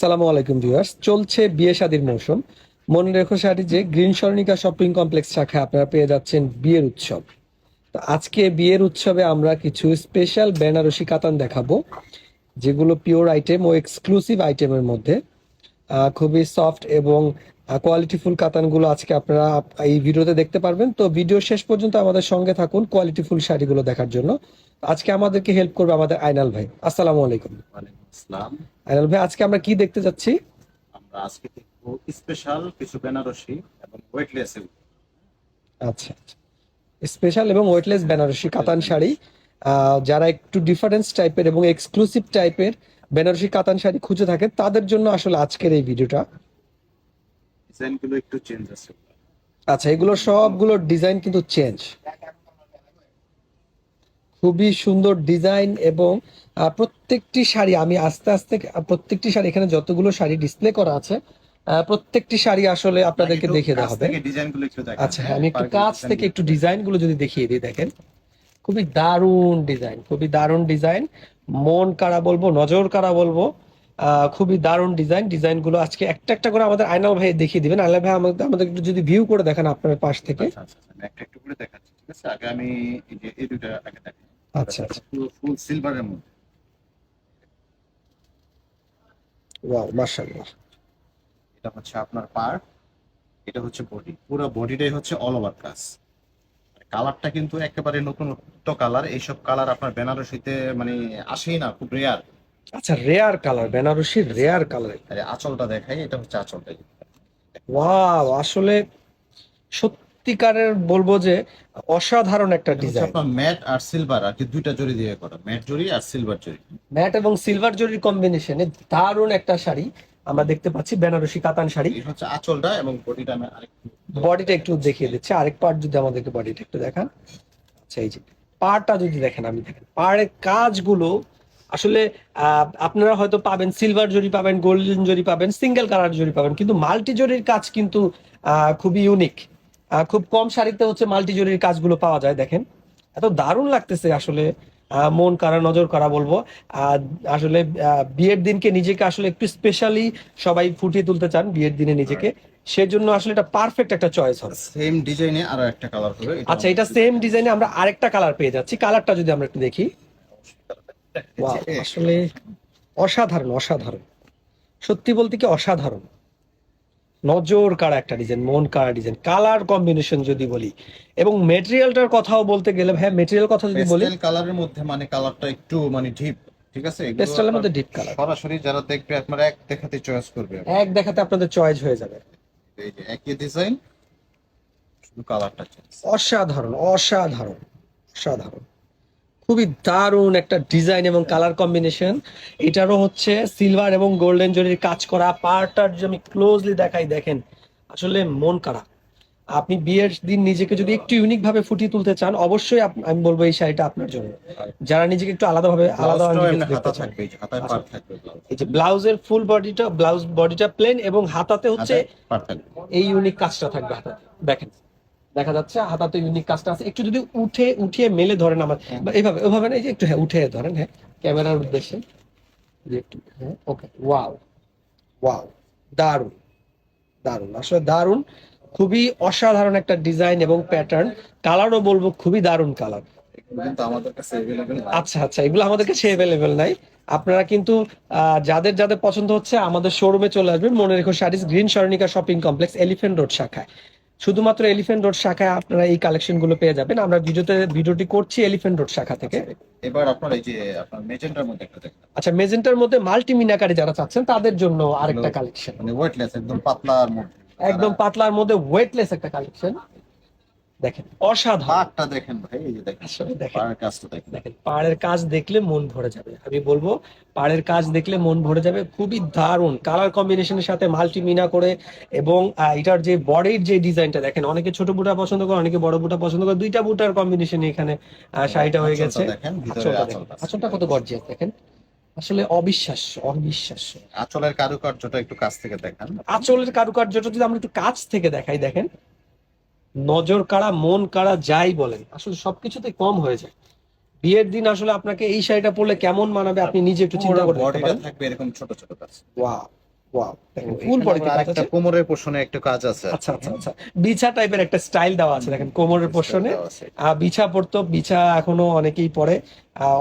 সালামু আলাইকুম ভিউয়ার্স। চলছে বিয়ে শাদীর মৌসুম। মনে রেখো শাড়ি যে গ্রিন স্বর্ণিকা শপিং কমপ্লেক্স শাখায় আপনারা পেয়ে যাচ্ছেন বিয়ের উৎসব। তো আজকে বিয়ের উৎসবে আমরা কিছু স্পেশাল বেনারসি কাতান দেখাবো, যেগুলো পিওর আইটেম ও এক্সক্লুসিভ আইটেমের মধ্যে খুবই সফট এবং কোয়ালিটিফুল কাতানগুলো আজকে আপনারা এই ভিডিওতে দেখতে পারবেন। তো ভিডিও শেষ পর্যন্ত আমাদের সঙ্গে থাকুন কোয়ালিটিফুল শাড়িগুলো দেখার জন্য। আজকে আমাদেরকে হেল্প করবে আমাদের আইনাল ভাই। আসসালামু আলাইকুম। আসসালাম। আইনাল ভাই আজকে আমরা কি দেখতে যাচ্ছি? আমরা আজকে দেখব স্পেশাল কিছু বেনারসি এবং ওয়েটলেস আচ্ছা স্পেশাল এবং ওয়েটলেস বেনারসি কাতান শাড়ি। যারা একটু ডিফারেন্স টাইপের এবং এক্সক্লুসিভ টাইপের বেনারসি কাতান শাড়ি খুঁজে থাকেন তাদের জন্য আসলে আজকের এই ভিডিওটা। ডিজাইনগুলো একটু চেঞ্জ আছে। আচ্ছা এগুলো সবগুলো ডিজাইন কিন্তু চেঞ্জ খুবই সুন্দর ডিজাইন এবং প্রত্যেকটি শাড়ি আমি আস্তে আস্তে প্রত্যেকটি শাড়ি এখানে যতগুলো শাড়ি ডিসপ্লে করা আছে প্রত্যেকটি শাড়ি আসলে আপনাদেরকে দেখে দেওয়া হবে। আচ্ছা হ্যাঁ আমি একটু কাছ থেকে একটু ডিজাইনগুলো যদি দেখিয়ে দিই দেখেন। খুবই দারুণ ডিজাইন খুবই দারুণ ডিজাইন মন কারা বলব নজর কারা বলব খুবই দারুণ ডিজাইন ডিজাইনগুলো আজকে একটা একটা করে আমাদের আইনাল ভাই দেখিয়ে দিবেন। আইনাল ভাই আমাদের আমাদের একটু যদি ভিউ করে দেখান আপনার পাশ থেকে। আচ্ছা আচ্ছা আচ্ছা, একটা একটু করে দেখাচ্ছি ঠিক আছে? আগে আমি এই যে এই দুটো আগে দেখাই। আচ্ছা আচ্ছা। ফুল সিলভারের মধ্যে। ওয়াও মাশাআল্লাহ। এটা হচ্ছে আপনার পার এটা হচ্ছে বডি পুরো বডিটাই হচ্ছে অল ওভার কাজ কালারটা কিন্তু একেবারে নতুনত্ব কালার এইসব কালার আপনার বেনারসিতে মানে আসেই না খুব রেয়ার আচ্ছা rare colour Banarasi rare colour আরে আঁচলটা দেখাই এটা হচ্ছে আঁচলটা। ওয়াও আসলে সত্যিকারের বলব যে অসাধারণ একটা ডিজাইন আপনার ম্যাট আর সিলভার আর কি দুইটা জড়ি দিয়ে করা। ম্যাট জড়ি আর সিলভার জড়ি। ম্যাট এবং সিলভার জরির কম্বিনেশনে দারুণ একটা শাড়ি আমরা দেখতে পাচ্ছি বেনারসি কাতান শাড়ি। হচ্ছে আঁচলটা এবং বডিটা আমি আরেকটু বডিটা একটু দেখিয়ে দিচ্ছে। আরেক পার্ট যদি আমাদেরকে বডিটা একটু দেখান। আচ্ছা এই যে পাড়টা যদি দেখেন আমি দেখেন। পাড়ের কাজগুলো আসলে আহ, আপনারা হয়তো পাবেন সিলভার জরি পাবেন গোল্ডেন জরি পাবেন সিঙ্গেল কালার জরি পাবেন কিন্তু মাল্টি জরির কাজ কিন্তু খুবই ইউনিক খুব কম শাড়িতে হচ্ছে মাল্টি জরির কাজগুলো পাওয়া যায় দেখেন। এত দারুণ লাগতেছে আসলে মন কারা নজর কারা বলব। আসলে বিয়ের দিনকে নিজেকে আসলে একটু স্পেশালি সবাই ফুটিয়ে তুলতে চান বিয়ের দিনে নিজেকে। সেজন্য আসলে এটা পারফেক্ট একটা চয়েস হবে। সেম ডিজাইনে আরও একটা কালার হবে আচ্ছা এটা সেম ডিজাইনে আমরা আরেকটা কালার পেয়ে যাচ্ছি। কালারটা যদি আমরা একটু দেখি। আসলে অসাধারণ অসাধারণ। সত্যি বলতে কি অসাধারণ। নজর কাড়া একটা ডিজাইন মন কাড়া ডিজাইন কালার কম্বিনেশন যদি বলি। এবং মেটেরিয়ালটার কথাও বলতে গেলে হ্যাঁ মেটেরিয়াল কথা যদি বলি কালারের মধ্যে মানে কালারটা একটু মানে ডিপ ঠিক আছে? পেস্টালের মধ্যে ডিপ কালার সরাসরি যারা দেখবে আপনার এক দেখাতে চয়েস করবে। এক দেখাতে আপনাদের চয়েস হয়ে যাবে। এই যে একই ডিজাইন শুধু কালারটা অসাধারণ অসাধারণ অসাধারণ। খুবই দারুণ একটা ডিজাইন এবং কালার কম্বিনেশন এটারও হচ্ছে সিলভার এবং গোল্ডেন জরির কাজ করা। পার্টটার যদি আমি ক্লোজলি দেখাই দেখেন আসলে মন কাড়া আপনি বিয়ের দিন নিজেকে যদি একটু ইউনিক ভাবে ফুটিয়ে তুলতে চান অবশ্যই আমি বলব এই শাড়িটা আপনার জন্য। যারা নিজেকে একটু আলাদা ভাবে এই যে হাতায় আচ্ছা। এই যে ব্লাউজের ফুল বডিটা ব্লাউজ বডিটা প্লেন এবং হাতাতে হচ্ছে এই ইউনিক কাজটা থাকবে হাতাতে দেখেন। দেখা যাচ্ছে হাতাতে ইউনিক কাজটা আছে। একটু যদি উঠে উঠিয়ে মেলে ধরেন আমার এইভাবে ওভাবে না এই যে একটু হ্যাঁ উঠে ধরেন হ্যাঁ ক্যামেরার উদ্দেশ্যে। একটু হ্যাঁ ওকে ওয়াও ওয়াও দারুণ দারুণ। আসলে দারুণ খুবই অসাধারণ একটা ডিজাইন এবং প্যাটার্ন কালারও বলব খুবই দারুণ কালার আচ্ছা আচ্ছা এগুলো আমাদের কাছে অ্যাভেলেবেল নাই। আপনারা কিন্তু যাদের যাদের পছন্দ হচ্ছে আমাদের শোরুমে চলে আসবেন। মনে রেখো saris green Saranika shopping complex elephant road শাখায়। শুধুমাত্র এলিফেন্ট রোড শাখায় আপনারা এই কালেকশনগুলো পেয়ে যাবেন। আমরা ভিডিওতে ভিডিওটি করছি এলিফেন্ট রোড শাখা থেকে। এবার আপনার এই যে আপনার মেজেন্টার মধ্যে একটা দেখেন। আচ্ছা মেজেন্টার মধ্যে মাল্টি মিনাকারে যারা চাচ্ছেন তাদের জন্য আরেকটা কালেকশন মানে ওয়েটলেস একদম পাতলার মধ্যে। একদম পাতলার মধ্যে ওয়েটলেস একটা কালেকশন দেখেন অসাধারণ। দেখেন ভাই এই যে দেখেন। পাড়ের কাজটা দেখেন। দেখেন পাড়ের কাজ দেখলে মন ভরে যাবে। আমি বলব পাড়ের কাজ দেখলে মন ভরে যাবে খুবই দারুণ। কালার কম্বিনেশনের সাথে মাল্টি মিনা করে এবং এটার যে বডির যে ডিজাইনটা দেখেন অনেকে ছোট বুটা পছন্দ করে অনেকে বড় বুটা পছন্দ করে। দুইটা বুটার কম্বিনেশন এখানে আহ, শাড়িটা হয়ে গেছে। আঁচলটা কত গর্জিয়াস দেখেন। আসলে অবিশ্বাস্য অবিশ্বাস্য। আঁচলের কারুকার্যটা একটু কাছ থেকে দেখান। আঁচলের কারুকার্যটা যদি আমরা একটু কাছ থেকে দেখাই দেখেন। নজর কাড়া মন কাড়া যাই বলেন আসলে সবকিছুতে কম হয়ে যায়। বিয়ের দিন আসলে আপনাকে এই শাড়িটা পরলে কেমন মানাবে আপনি নিজে একটু চিন্তা করে দেখতে বডিটা পারেন। থাকবে এরকম ছোট ছোট কাজ। ওয়াও ওয়াও ফুল ফুল একটা কোমরের পোষণে একটু কাজ আছে। আচ্ছা আচ্ছা আচ্ছা। বিছা টাইপের একটা স্টাইল দেওয়া আছে দেখেন কোমরের বিছা পড়তো বিছা এখনও অনেকেই পরে।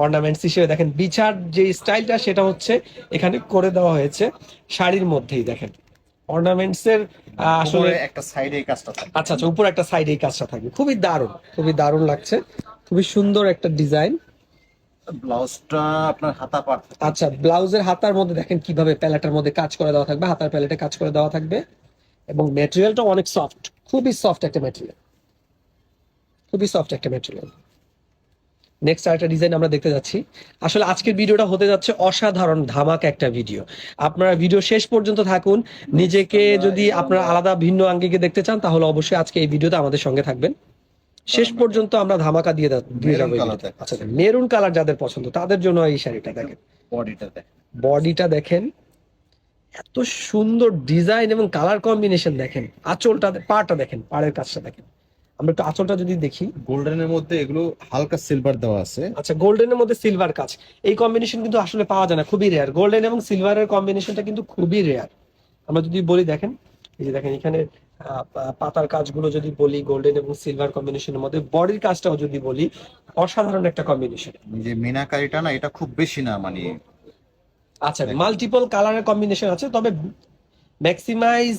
অর্নামেন্টস হিসেবে দেখেন বিছার যে স্টাইলটা সেটা হচ্ছে এখানে করে দেওয়া হয়েছে শাড়ির মধ্যেই দেখেন। অর্নামেন্টস এর আহ, আসলে একটা সাইডে কাজটা থাকে। আচ্ছা আচ্ছা উপর একটা সাইডে কাজটা থাকবে খুবই দারুণ খুবই দারুণ লাগছে। খুবই সুন্দর একটা ডিজাইন। ব্লাউজটা আপনার হাতা পার আচ্ছা ব্লাউজের হাতার মধ্যে দেখেন কীভাবে প্যালেটের মধ্যে কাজ করে দেওয়া থাকবে হাতার প্যালেটে কাজ করে দেওয়া থাকবে। এবং ম্যাটেরিয়ালটা অনেক সফট খুবই সফট একটা ম্যাটেরিয়াল খুবই সফট একটা ম্যাটেরিয়াল নেক্সট আরেকটা ডিজাইন আমরা দেখতে যাচ্ছি। আসলে আজকের ভিডিওটা হতে যাচ্ছে অসাধারণ ধামাক একটা ভিডিও আপনারা ভিডিও শেষ পর্যন্ত থাকুন। নিজেকে যদি আপনারা আলাদা ভিন্ন আঙ্গিকে দেখতে চান তাহলে অবশ্যই আজকে এই ভিডিওতে আমাদের সঙ্গে থাকবেন। শেষ পর্যন্ত আমরা ধামাকা দিয়ে দিয়ে যাব। আচ্ছা মেরুন কালার যাদের পছন্দ তাদের জন্য এই শাড়িটা দেখেন। বডিটা দেখেন। বডিটা দেখেন। এত সুন্দর ডিজাইন এবং কালার কম্বিনেশন দেখেন। আঁচলটা পাটা দেখেন পাড়ের কাজটা দেখেন। আমরা একটু আঁচলটা যদি দেখি। গোল্ডেনের মধ্যে এগুলো হালকা সিলভার দেওয়া আছে। আচ্ছা গোল্ডেনের মধ্যে সিলভার কাজ। এই কম্বিনেশন কিন্তু আসলে পাওয়া যায় না খুবই রেয়ার গোল্ডেন এবং সিলভারের কম্বিনেশনটা কিন্তু খুবই রেয়ার আমরা যদি বলি দেখেন এই যে দেখেন এখানে আহ, পাতার কাজগুলো যদি বলি গোল্ডেন এবং সিলভার কম্বিনেশনের মধ্যে বডির কাজটাও যদি বলি অসাধারণ একটা কম্বিনেশন যে মিনাকারিটা না এটা খুব বেশি না মানে আচ্ছা মাল্টিপল কালারের কম্বিনেশন আছে তবে ম্যাক্সিমাইজ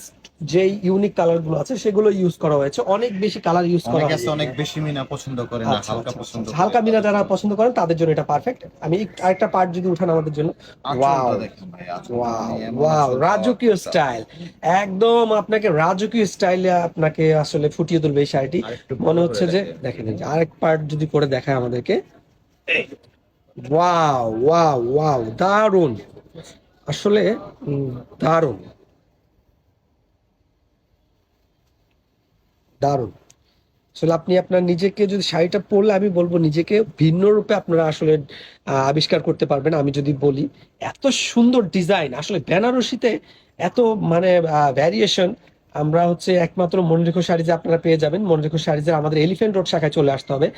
যে ইউনিক কালারগুলো আছে সেগুলো ইউজ করা হয়েছে। অনেক বেশি কালার ইউজ করা হয়েছে। অনেক বেশি মিনা পছন্দ করে না আচ্ছা, হালকা আচ্ছা, পছন্দ আচ্ছা। হালকা মিনা যারা পছন্দ করেন তাদের জন্য এটা পারফেক্ট আমি আরেকটা পার্ট যদি উঠান আমাদের জন্য। ওয়াও ভাই, ওয়াও ওয়াও রাজকীয় স্টাইল একদম আপনাকে রাজকীয় স্টাইলে আপনাকে আসলে ফুটিয়ে তুলবে এই শাড়িটি। মনে হচ্ছে যে দেখেন। আরেক পার্ট যদি করে দেখায় আমাদেরকে। ওয়াও ওয়াও ওয়াও দারুণ! আসলে দারুণ। দারুণ। আসলে আপনি আপনার নিজেকে যদি শাড়িটা পরলে আমি বলব নিজেকে ভিন্ন রূপে আপনারা আসলে আবিষ্কার করতে পারবেন আমি যদি বলি। এত সুন্দর ডিজাইন আসলে বেনারসিতে এত মানে ভ্যারিয়েশন আমরা হচ্ছে একমাত্র মনরেখো শাড়িজে আপনারা পেয়ে যাবেন। মনরেখো শাড়িজে আমাদের এলিফেন্ট রোড শাখায় চলে আসতে হবে।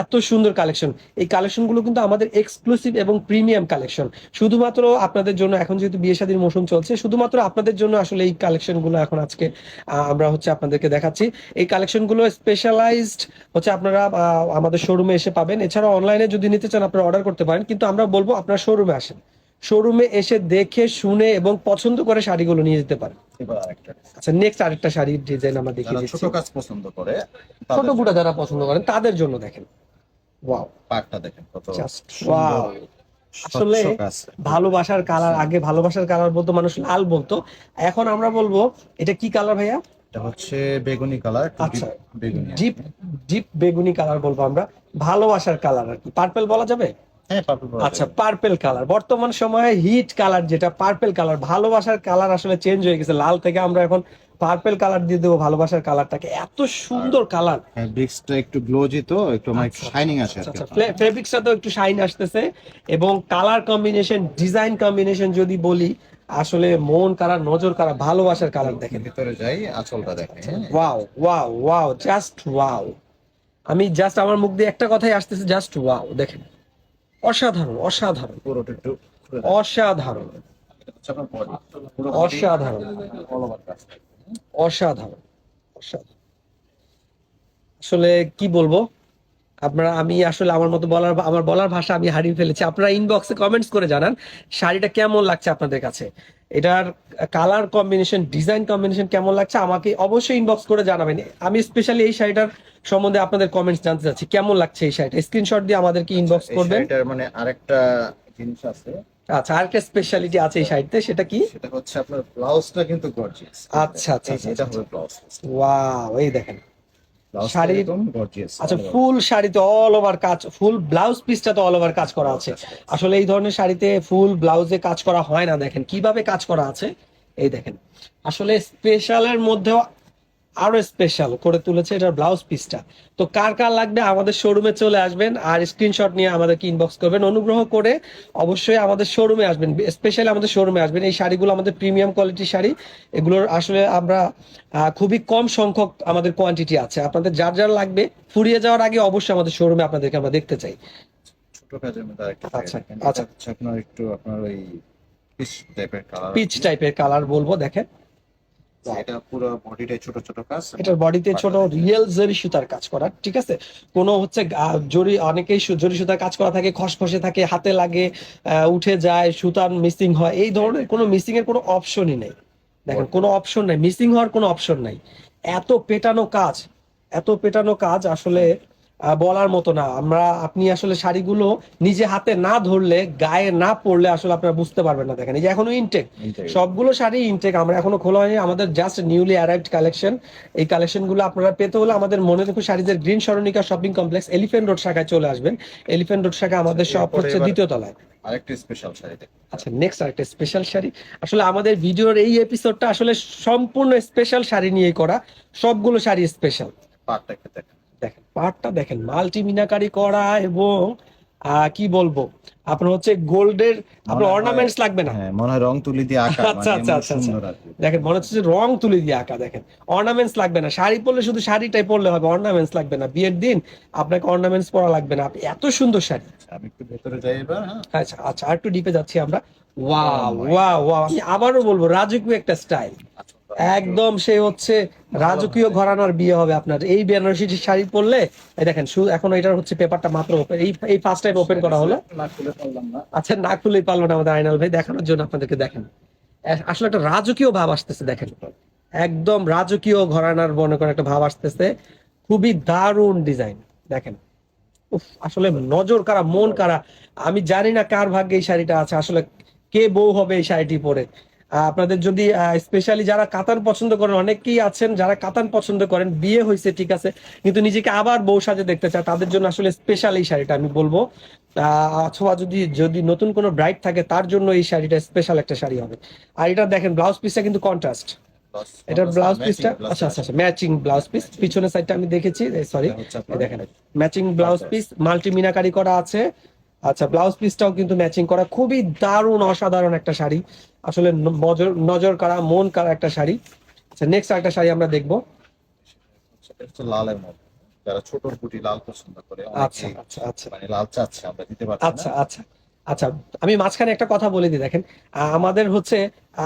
এত সুন্দর কালেকশন। এই কালেকশনগুলো কিন্তু আমাদের এক্সক্লুসিভ এবং প্রিমিয়াম কালেকশন। শুধুমাত্র আপনাদের জন্য এখন যেহেতু বিয়ে শাদীর মৌসুম চলছে, শুধুমাত্র আপনাদের জন্য আসলে এই কালেকশনগুলো এখন আজকে আমরা হচ্ছে আপনাদেরকে দেখাচ্ছি। এই কালেকশনগুলো স্পেশালাইজড হচ্ছে আপনারা আমাদের শোরুমে এসে পাবেন। এছাড়া অনলাইনে যদি নিতে চান, আপনারা অর্ডার করতে পারেন। কিন্তু আমরা বলব আপনারা শোরুমে আসেন। শোরুমে এসে দেখে শুনে এবং পছন্দ করে শাড়িগুলো নিয়ে যেতে পারে। আচ্ছা নেক্সট আরেকটা শাড়ির ডিজাইন আমরা দেখিয়ে ছোট কাজ পছন্দ করে ছোট তাদের গুটা যারা পছন্দ করেন তাদের জন্য দেখেন। ওয়াও পাটটা দেখেন কত জাস্ট ওয়াও আসলে ভালোবাসার কালার আগে ভালোবাসার কালার বলতো মানুষ লাল বলতো। এখন আমরা বলব এটা কি কালার ভাইয়া? এটা হচ্ছে বেগুনি কালার আচ্ছা। বেগুনি। ডিপ ডিপ বেগুনি কালার বলব আমরা। ভালোবাসার কালার আর কি। পার্পেল বলা যাবে? আচ্ছা পার্পেল কালার বর্তমান সময়ে হিট কালার যেটা পার্পেল কালার ভালোবাসার কালার আসলে চেঞ্জ হয়ে গেছে। লাল থেকে আমরা এখন পার্পেল কালার দিয়ে দেবো ভালোবাসার কালারটাকে এত সুন্দর কালার হ্যাঁ ব্রিক্সটা একটু গ্লোজি তো একটু মানে আচ্ছা, শাইনিং আসে আর আচ্ছা। ফেব্রিক্সটা তো একটু শাইন আসতেছে। এবং কালার কম্বিনেশন ডিজাইন কম্বিনেশন যদি বলি আসলে মন কারা নজর কালার ভালোবাসার কালার দেখেন। ভিতরে যাই আঁচলটা দেখেন হ্যাঁ। Wow wow wow just wow আমি জাস্ট আমার মুখ দিয়ে একটা কথাই আসতেছে জাস্ট ওয়াও দেখেন। অসাধারণ অসাধারণ। অসাধারণ। অসাধারণ। অসাধারণ। আসলে কি বলব? আপনারা আমি আসলে আমার মতো বলার আমার বলার ভাষা আমি হারিয়ে ফেলেছি। আপনারা ইনবক্সে কমেন্টস করে জানান শাড়িটা কেমন লাগছে আপনাদের কাছে? এটার কালার কম্বিনেশন ডিজাইন কম্বিনেশন কেমন লাগছে আমাকে অবশ্যই ইনবক্স করে জানাবেন। আমি স্পেশালি এই শাড়িটার সম্বন্ধে আপনাদের কমেন্টস জানতে চাচ্ছি। কেমন লাগছে এই শাড়িটা? স্ক্রিনশট দিয়ে আমাদেরকে ইনবক্স এই করবেন। শাড়িটার মানে আরেকটা জিনিস আছে। আচ্ছা আরেকটা স্পেশালিটি আছে এই শাড়িতে সেটা কি? সেটা হচ্ছে আপনার ব্লাউজটা কিন্তু গর্জিয়াস আচ্ছা, আচ্ছা, আচ্ছা, এটা আচ্ছা। হবে ব্লাউজ ওয়াও এই দেখেন। শাড়ি- আচ্ছা ফুল শাড়িতে অল ওভার কাজ ফুল ব্লাউজ পিসটা তো অল ওভার কাজ করা আছে। আসলে এই ধরনের শাড়িতে ফুল ব্লাউজে কাজ করা হয় না দেখেন। কীভাবে কাজ করা আছে? এই দেখেন। আসলে স্পেশালের মধ্যেও আরও স্পেশাল করে তুলেছে এটার ব্লাউজ পিসটা তো কার কার লাগবে আমাদের শোরুমে চলে আসবেন আর স্ক্রিনশট নিয়ে আমাদেরকে ইনবক্স করবেন। অনুগ্রহ করে অবশ্যই আমাদের শোরুমে আসবেন। স্পেশালি আমাদের শোরুমে আসবেন। এই শাড়িগুলো আমাদের প্রিমিয়াম কোয়ালিটির শাড়ি। এগুলোর আসলে আমরা খুবই কম সংখ্যক আমাদের কোয়ান্টিটি আছে। আপনাদের যার যার লাগবে ফুরিয়ে যাওয়ার আগে অবশ্যই আমাদের শোরুমে আপনাদেরকে আমরা দেখতে চাই। আচ্ছা, আচ্ছা। আপনার একটু আপনার ওই পিচ টাইপের কালার পিচ টাইপের কালার বলব দেখেন। এটা পুরো বডিটাই ছোট ছোট কাজ। এটার বডিতে ছোট রিয়েল জরি সুতার কাজ করা ঠিক আছে? কোনো হচ্ছে জরি অনেকেই জরি সুতার কাজ করা থাকে খসখসে থাকে হাতে লাগে উঠে যায় সুতার মিসিং হয় এই ধরনের কোনো মিসিং এর কোনো অপশনই নেই। দেখেন কোনো অপশন নাই মিসিং হওয়ার কোনো অপশন নাই। এত পেটানো কাজ এত পেটানো কাজ আসলে বলার মতো না। আমরা আপনি আসলে শাড়িগুলো নিজে হাতে না ধরলে গায়ে না পড়লে আসলে আপনারা বুঝতে পারবেন না দেখেন। এই যে এখনও ইনটেক সবগুলো শাড়ি ইনটেক আমরা এখনও খোলা হয়নি। আমাদের জাস্ট নিউলি অ্যারাইভড কালেকশন এই কালেকশনগুলো আপনারা পেতে হলে আমাদের মনে রেখো শাড়িদের green Saranika shopping complex elephant road শাখায় চলে আসবেন। এলিফেন্ট রোড শাখা আমাদের শপ হচ্ছে দ্বিতীয় তলায়। আরেকটা স্পেশাল শাড়ি আচ্ছা নেক্সট আরেকটা স্পেশাল শাড়ি। আসলে আমাদের ভিডিওর এই এপিসোডটা আসলে সম্পূর্ণ স্পেশাল শাড়ি নিয়ে করা। সবগুলো শাড়ি স্পেশাল পাটটা দেখেন। দেখেন পার্টটা দেখেন মাল্টি মিনাকারি করা এবং কি বলব আপনার হচ্ছে গোল্ডের আপনার অর্নামেন্টস লাগবে না। হ্যাঁ মনে হয় রং তুলি দিয়ে আঁকা আচ্ছা, মানে আচ্ছা, আচ্ছা, কি। দেখেন মনে হচ্ছে যে রং তুলে দিয়ে আঁকা দেখেন। অর্নামেন্টস লাগবে না শাড়ি পরলে শুধু শাড়িটাই পরলে হবে অর্নামেন্টস লাগবে না। বিয়ের দিন আপনাকে অর্নামেন্টস পরা লাগবে না আপনি এত সুন্দর শাড়ি। আমি একটু ভেতরে যাই এবার হ্যাঁ। আচ্ছা আচ্ছা আর একটু ডিপে যাচ্ছি আমরা। ওয়া ওয়া ওয়া আমি আবারও বলব রাজকীয় একটা স্টাইল আচ্ছা, একদম সে হচ্ছে রাজকীয় ঘরানার বিয়ে হবে আপনার। এই বেনারসি শাড়ি পরলে এই দেখেন এখন এটার হচ্ছে পেপারটা মাত্র এই এই ফার্স্ট টাইম ওপেন করা হলো। আচ্ছা না খুলেই পারল না আমাদের আইনাল ভাই দেখানোর জন্য আপনাদেরকে দেখেন। আসলে একটা রাজকীয় ভাব আসতেছে দেখেন। একদম রাজকীয় ঘরানার মনে করেন একটা ভাব আসতেছে। খুবই দারুণ ডিজাইন দেখেন। উফ, আসলে নজর কারা মন কারা আমি জানি না কার ভাগ্যে এই শাড়িটা আছে আসলে কে বউ হবে এই শাড়িটি পরে। আপনাদের যদি স্পেশালি যারা কাতান পছন্দ করেন অনেকেই আছেন যারা কাতান পছন্দ করেন বিয়ে হয়েছে ঠিক আছে কিন্তু নিজেকে আবার বউ সাজে দেখতে চায় তাদের জন্য আসলে স্পেশাল এই শাড়িটা আমি বলব। অথবা যদি যদি নতুন কোনো ব্রাইট থাকে তার জন্য এই শাড়িটা স্পেশাল একটা শাড়ি হবে। আর এটা দেখেন ব্লাউজ পিসটা কিন্তু কন্ট্রাস্ট এটার ব্লাউজ পিসটা আচ্ছা আচ্ছা আচ্ছা ম্যাচিং ব্লাউজ পিস পিছনের সাইডটা আমি দেখেছি সরি দেখেন matching blouse piece multi meenakari করা আছে। আচ্ছা ব্লাউজ পিসটাও কিন্তু ম্যাচিং করা খুবই দারুণ অসাধারণ একটা শাড়ি। আসলে নজর নজর কারা মন কারা একটা শাড়ি। আচ্ছা নেক্সট একটা শাড়ি আমরা দেখব। লালের মধ্যে যারা ছোট বুটি লাল পছন্দ করে আচ্ছা আচ্ছা আচ্ছা। মানে লাল চাচ্ছে আমরা দিতে পারছি আচ্ছা আচ্ছা। আচ্ছা আমি মাঝখানে একটা কথা বলে দিই দেখেন। আমাদের হচ্ছে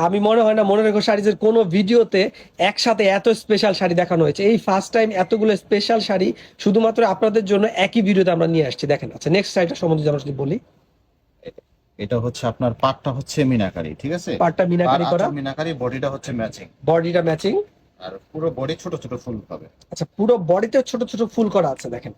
আমি মনে হয় না মনে রেখো শাড়িজের কোনো ভিডিওতে একসাথে এত স্পেশাল শাড়ি দেখানো হয়েছে। এই ফার্স্ট টাইম এতগুলো স্পেশাল শাড়ি শুধুমাত্র আপনাদের জন্য একই ভিডিওতে আমরা নিয়ে আসছি। দেখেন আচ্ছা নেক্সট শাড়িটা সম্বন্ধে যেন যদি বলি। এটা হচ্ছে আপনার পাটটা হচ্ছে মিনাকারি ঠিক আছে? পাটটা মিনাকারি করা। মিনাকারি বডিটা হচ্ছে ম্যাচিং বডিটা ম্যাচিং আর পুরো বডি ছোট ছোট ফুল পাবে আচ্ছা পুরো বডিতে ছোট ছোট ফুল করা আছে দেখেন।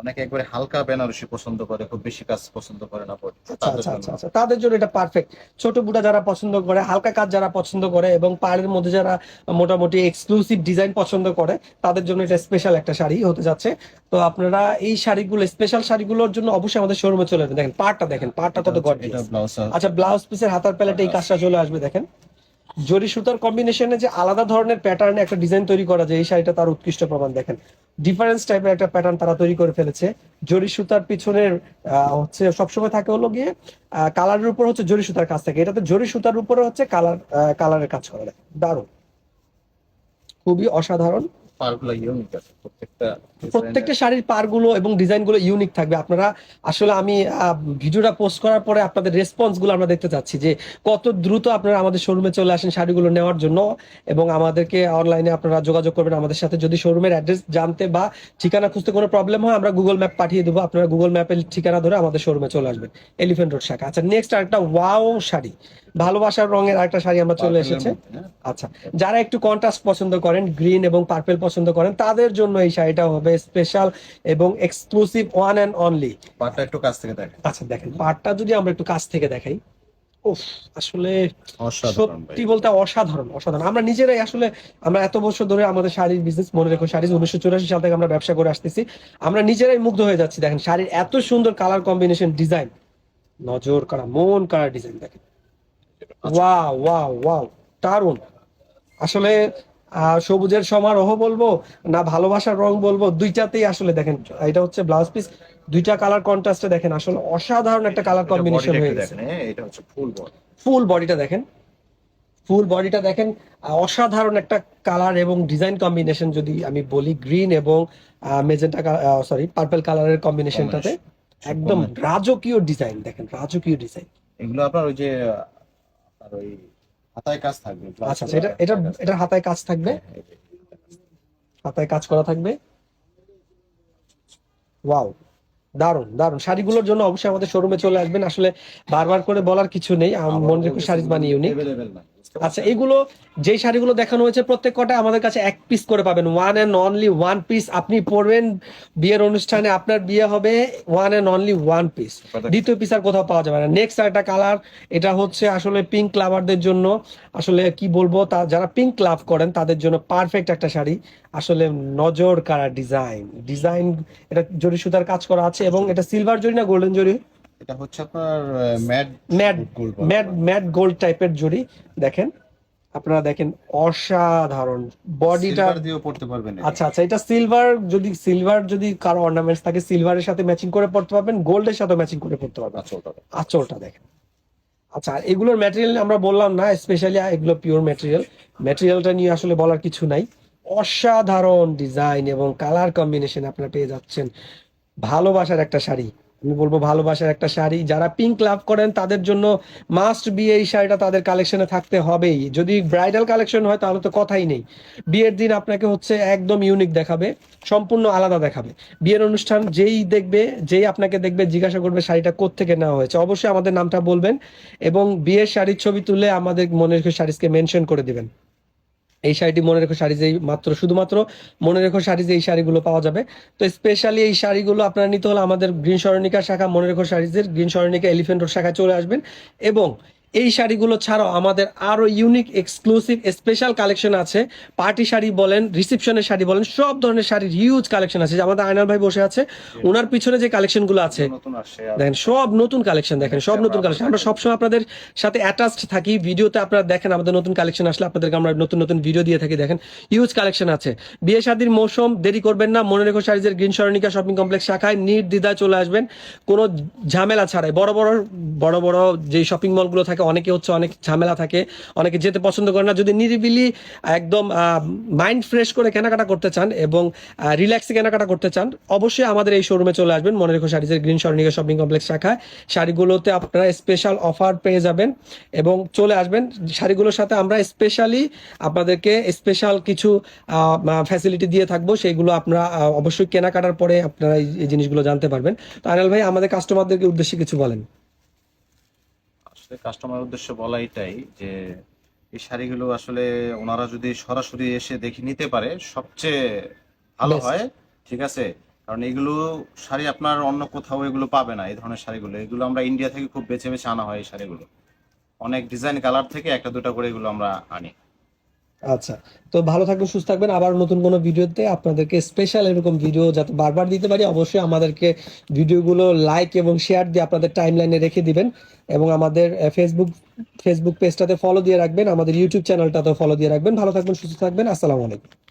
অনেকে একবারে হালকা বেনারসি পছন্দ করে খুব বেশি কাজ পছন্দ করে না বডি আচ্ছা আচ্ছা আচ্ছা তাদের জন্য এটা পারফেক্ট ছোট বুটা যারা পছন্দ করে হালকা কাজ যারা পছন্দ করে এবং পাড়ের মধ্যে যারা মোটামুটি এক্সক্লুসিভ ডিজাইন পছন্দ করে তাদের জন্য এটা স্পেশাল একটা শাড়ি হতে যাচ্ছে। তো আপনারা এই শাড়িগুলো স্পেশাল শাড়িগুলোর জন্য অবশ্যই আমাদের শোরুমে চলে আসবেন। দেখেন পাড়টা দেখেন পাড়টা এটা গর্জিয়াস আচ্ছা ব্লাউজ পিসের হাতার প্যালেটে এই কাজটা চলে আসবে দেখেন। জরি সুতার কম্বিনেশনে যে আলাদা ধরনের প্যাটার্নে একটা ডিজাইন তৈরি করা যায়, এই শাড়িটা তার উৎকৃষ্ট প্রমাণ দেখেন। ডিফারেন্স টাইপের একটা প্যাটার্ন তারা তৈরি করে ফেলেছে। জরি সুতার পিছনের হচ্ছে সবসময় থাকে হলো গিয়ে কালারের উপর হচ্ছে জরি সুতার কাজ থাকে। এটাতে জরি সুতার উপরে হচ্ছে কালার কালারের কাজ করা। দারুণ। খুবই অসাধারণ। প্রত্যেকটা শাড়ির পারগুলো এবং ডিজাইনগুলো ইউনিক থাকবে। আপনারা, আসলে আমি ভিডিওটা পোস্ট করার পরে আপনাদের রেসপন্সগুলো আমরা দেখতে চাচ্ছি যে কত দ্রুত আপনারা আমাদের শোরুমে চলে আসেন শাড়িগুলো নেওয়ার জন্য এবং আমাদেরকে অনলাইনে আপনারা যোগাযোগ করবেন আমাদের সাথে। যদি শোরুমের অ্যাড্রেস জানতে বা ঠিকানা খুঁজতে কোনো প্রবলেম হয়, আমরা গুগল ম্যাপ পাঠিয়ে দেবো। আপনারা গুগল ম্যাপের ঠিকানা ধরে আমাদের শোরুমে চলে আসবেন। এলিফেন্ট রোড শাখা। আচ্ছা নেক্সট আরেকটা ওয়াও শাড়ি। ভালোবাসার রঙের আরেকটা শাড়ি আমরা চলে এসেছে। আচ্ছা যারা একটু কন্ট্রাস্ট পছন্দ করেন গ্রিন এবং পার্পেল পছন্দ করেন তাদের জন্য এই শাড়িটা হবে স্পেশাল এবং এক্সক্লুসিভ ওয়ান অ্যান্ড অনলি পাটটা একটু কাছ থেকে দেখেন আচ্ছা দেখেন পাটটা যদি আমরা একটু কাছ থেকে দেখাই আসলে সত্যি বলতে অসাধারণ অসাধারণ। আমরা নিজেরাই আসলে আমরা এত বছর ধরে আমাদের শাড়ির বিজনেস মনে রেখো শাড়ি উনিশশো চুরাশি সাল থেকে আমরা ব্যবসা করে আসতেছি। আমরা নিজেরাই মুগ্ধ হয়ে যাচ্ছি। দেখেন শাড়ির এত সুন্দর কালার কম্বিনেশন ডিজাইন নজর করা মন করা ডিজাইন দেখেন। ওয়া ওয়া ওয়াও দারুণ। আসলে সবুজের সমারোহ বলব না ভালোবাসার রং বলব দুইটাতেই আসলে দেখেন এটা হচ্ছে ব্লাউজ পিস দুইটা কালার কন্ট্রাস্টে দেখেন আসলে অসাধারণ একটা কালার কম্বিনেশন হয়ে গেছে। হ্যাঁ, এটা হচ্ছে ফুল বডি ফুল বডিটা দেখেন ফুল বডিটা দেখেন অসাধারণ একটা কালার এবং ডিজাইন কম্বিনেশন যদি আমি বলি গ্রিন এবং মেজেন্টা সরি পার্পল কালারের কম্বিনেশনটাতে একদম রাজকীয় ডিজাইন দেখেন রাজকীয় ডিজাইন এগুলো আপনার ওই যে আপনার ওই হাতায় কাজ থাকবে আচ্ছা আচ্ছা এটা এটা এটা হাতায় কাজ থাকবে? হ্যাঁ, হাতায় কাজ করা থাকবে? ওয়াও দারুণ দারুণ শাড়িগুলোর জন্য অবশ্যই আমাদের শোরুমে চলে আসবেন। আসলে বারবার করে বলার কিছু নেই। মনে রেখে শাড়ি বানিয়ে নাই, আচ্ছা এগুলো যেই শাড়িগুলো দেখানো হয়েছে প্রত্যেক কটা আমাদের কাছে এক পিস করে পাবেন। One and only one piece আপনি পরবেন বিয়ের অনুষ্ঠানে আপনার বিয়ে হবে one and only one piece দ্বিতীয় পিস আর কোথাও পাওয়া যাবে না। নেক্সট একটা কালার এটা হচ্ছে আসলে পিঙ্ক লাভারদের জন্য। আসলে কি বলব তা যারা পিঙ্ক লাভ করেন তাদের জন্য পারফেক্ট একটা শাড়ি। আসলে নজর কারা ডিজাইন ডিজাইন এটা জরি সুতার কাজ করা আছে এবং এটা সিলভার জরি না গোল্ডেন জরি? এটা হচ্ছে আপনার matte gold matte matte gold টাইপের জরি দেখেন আপনারা দেখেন অসাধারণ। বডিটা দিয়েও পড়তে পারবেন আচ্ছা আচ্ছা এটা সিলভার যদি সিলভার যদি কারও অর্নামেন্টস থাকে সিলভারের সাথে ম্যাচিং করে পড়তে পারবেন গোল্ডের সাথে ম্যাচিং করে পড়তে পারবেন। আঁচলটা দেখেন। আচ্ছা এগুলোর ম্যাটেরিয়াল আমরা বললাম না স্পেশালি এগুলো পিওর ম্যাটেরিয়াল ম্যাটেরিয়ালটা নিয়ে আসলে বলার কিছু নাই। অসাধারণ ডিজাইন এবং কালার কম্বিনেশন আপনারা পেয়ে যাচ্ছেন। ভালোবাসার একটা শাড়ি। আমি বলব ভালোবাসার একটা শাড়ি। যারা পিঙ্ক লাভ করেন, তাদের জন্য মাস্ট বি এই শাড়িটা তাদের কালেকশনে থাকতে হবেই। যদি ব্রাইডাল কালেকশন হয়, তাহলে তো কথাই নেই। বিয়ের দিন আপনাকে হচ্ছে একদম ইউনিক দেখাবে, সম্পূর্ণ আলাদা দেখাবে। বিয়ের অনুষ্ঠান যেই দেখবে, যেই আপনাকে দেখবে, জিজ্ঞাসা করবে শাড়িটা কোত্থেকে নেওয়া হয়েছে। অবশ্যই আমাদের নামটা বলবেন এবং বিয়ের শাড়ির ছবি তুলে আমাদের মনে রেখে শাড়িকে মেনশন করে দিবেন। এই শাড়িটি মনে রেখো শাড়ি যেই মাত্র, শুধুমাত্র মনে রেখো শাড়ি যে এই শাড়িগুলো পাওয়া যাবে। তো স্পেশালি এই শাড়িগুলো আপনারা নিতে হলে আমাদের গ্রিন সরণিকা শাখা, মনে রেখো শাড়িজের গ্রিন সরণিকা এলিফেন্ট রোড শাখায় চলে আসবেন এবং এই শাড়িগুলো ছাড়াও আমাদের আরও ইউনিক এক্সক্লুসিভ স্পেশাল কালেকশন আছে। পার্টি শাড়ি বলেন রিসেপশনের শাড়ি বলেন সব ধরনের শাড়ির হিউজ কালেকশন আছে। যে আমাদের আয়নাল ভাই বসে আছে ওনার পিছনে যে কালেকশনগুলো আছে আর দেখেন সব নতুন কালেকশন দেখেন সব নতুন কালেকশন আমরা সবসময় আপনাদের সাথে অ্যাটাচড থাকি। ভিডিওতে আপনারা দেখেন আমাদের নতুন কালেকশন আসলে আপনাদেরকে আমরা নতুন নতুন ভিডিও দিয়ে থাকি দেখেন। হিউজ কালেকশন আছে। বিয়ে শাদির মৌসুম দেরি করবেন না। মনে রেখো সাইজের গ্রিন সরণিকা শপিং কমপ্লেক্স শাখায় নির্দ্বিধায় চলে আসবেন। কোনো ঝামেলা ছাড়াই। বড় বড় বড় বড় যে শপিং মলগুলো থাকে অনেকে হচ্ছে অনেক ঝামেলা থাকে, অনেকে যেতে পছন্দ করে না। যদি নিরিবিলি, একদম মাইন্ড ফ্রেশ করে কেনাকাটা করতে চান এবং রিল্যাক্সে কেনাকাটা করতে চান, অবশ্যই আমাদের এই শোরুমে চলে আসবেন মনে রেখো শাড়িজের গ্রিন স্বর্ণিকা শপিং কমপ্লেক্স শাখায় শাড়িগুলোতে আপনারা স্পেশাল অফার পেয়ে যাবেন এবং চলে আসবেন। শাড়িগুলোর সাথে আমরা স্পেশালি আপনাদেরকে স্পেশাল কিছু ফ্যাসিলিটি দিয়ে থাকব। সেইগুলো আপনারা অবশ্যই কেনাকাটার পরে আপনারা এই- জিনিসগুলো জানতে পারবেন। তো আনাল ভাই, আমাদের কাস্টমারদেরকে উদ্দেশ্যে কিছু বলেন। কাস্টমার উদ্দেশ্য বলা এটাই যে এই শাড়িগুলো আসলে ওনারা যদি সরাসরি এসে দেখে নিতে পারে সবচেয়ে ভালো হয় ঠিক আছে? কারণ এগুলো শাড়ি আপনার অন্য কোথাও এগুলো পাবে না এই ধরনের শাড়িগুলো। এগুলো আমরা ইন্ডিয়া থেকে খুব বেছে বেছে আনা হয় এই শাড়িগুলো। অনেক ডিজাইন কালার থেকে একটা দুটা করে এগুলো আমরা আনি। আচ্ছা তো ভালো থাকবেন, সুস্থ থাকবেন। আবার নতুন কোনো ভিডিওতে আপনাদেরকে স্পেশাল এরকম ভিডিও যাতে বারবার দিতে পারি, অবশ্যই আমাদেরকে ভিডিওগুলো লাইক এবং শেয়ার দিয়ে আপনাদের টাইম লাইনে রেখে দিবেন। এবং আমাদের ফেসবুক ফেসবুক পেজটাতে ফলো দিয়ে রাখবেন, আমাদের ইউটিউব চ্যানেলটাতে ফলো দিয়ে রাখবেন। ভালো থাকবেন, সুস্থ থাকবেন। আসসালামু আলাইকুম।